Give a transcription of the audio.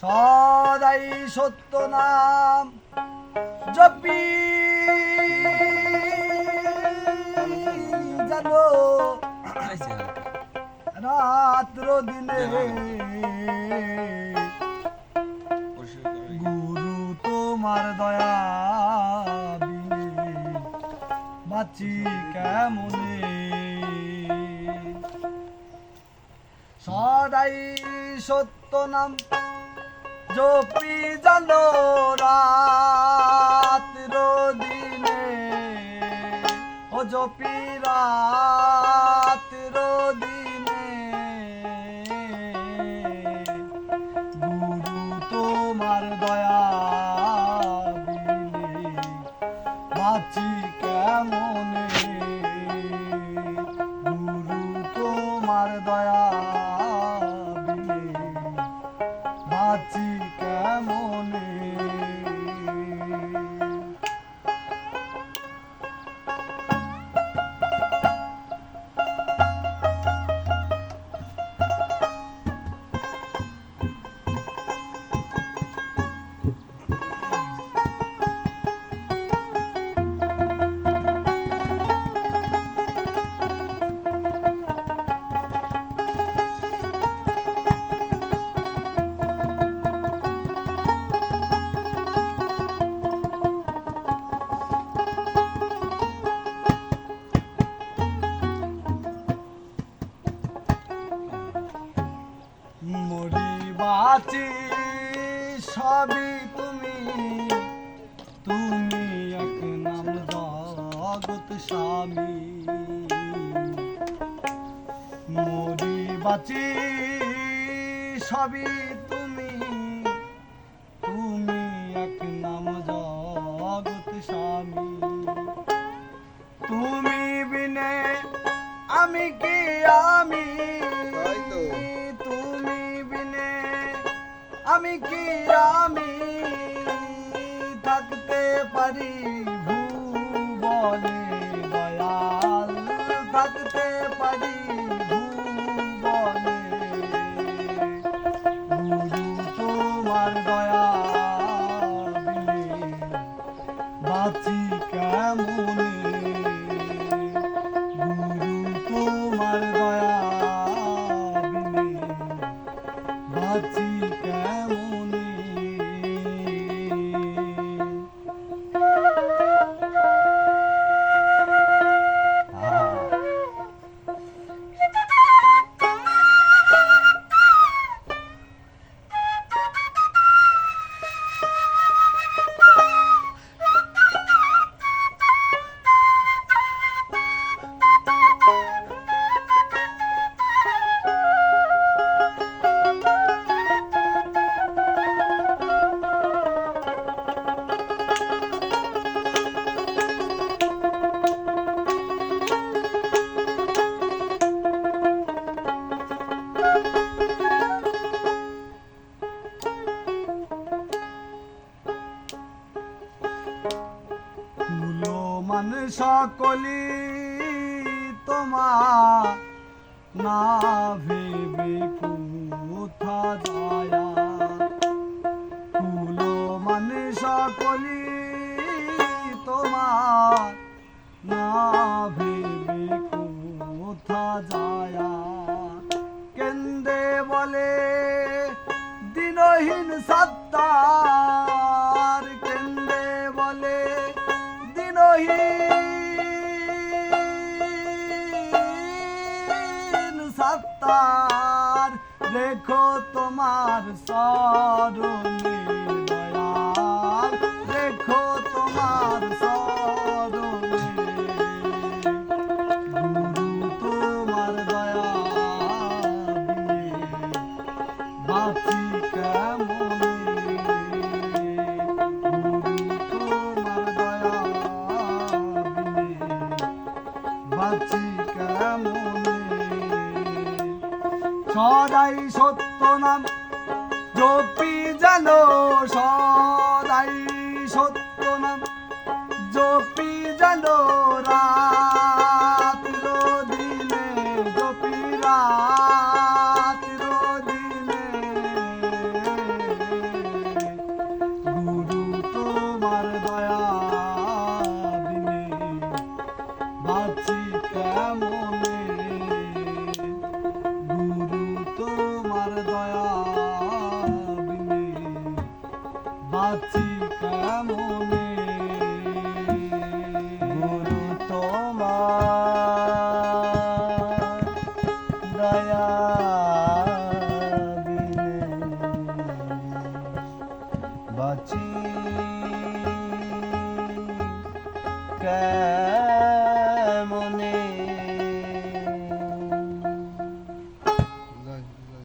সদাই সত্য নাম জপি। জানো রাত্র দিনে গুরু তোমার দয়া বাঁচি কেমনে? সদাই সত্য নাম জপি জানো রাত্র দিনে? ও জপি রাত্র দিনে? গুরু তোমার দয়া বাঁচি কেমনে? বাঁচি সবই তুমি। তুমি এক নাম জগৎ স্বামী। মরি বাঁচি, সবই তুমি। তুমি এক নাম জগৎ স্বামী। তুমি বিনে আমি কি আমি? আমি কি আমি থাকতে পারি ভুবনে? দয়াল থাকতে পারি ভুবনে। গুরু তোমার দয়া বাঁচি কেমনে? গুরু তোমার দয়া বাঁচি মূল্যমান সকলি তোমার না ভেবে কোথা যায়া মূল্যমান সকলি তোমার না ভেবে কোথা যায়া কেন্দে বলে দিনহীন সত্তার সত্তার রেখো তোমার দয়াল রেখো তোমার তোমার দয়া। বাঁচি কেমনে কেমনে সদাই সত্য নাম জপি জানো সদাই সত্য নাম জপি জানো রাত্র বাঁচি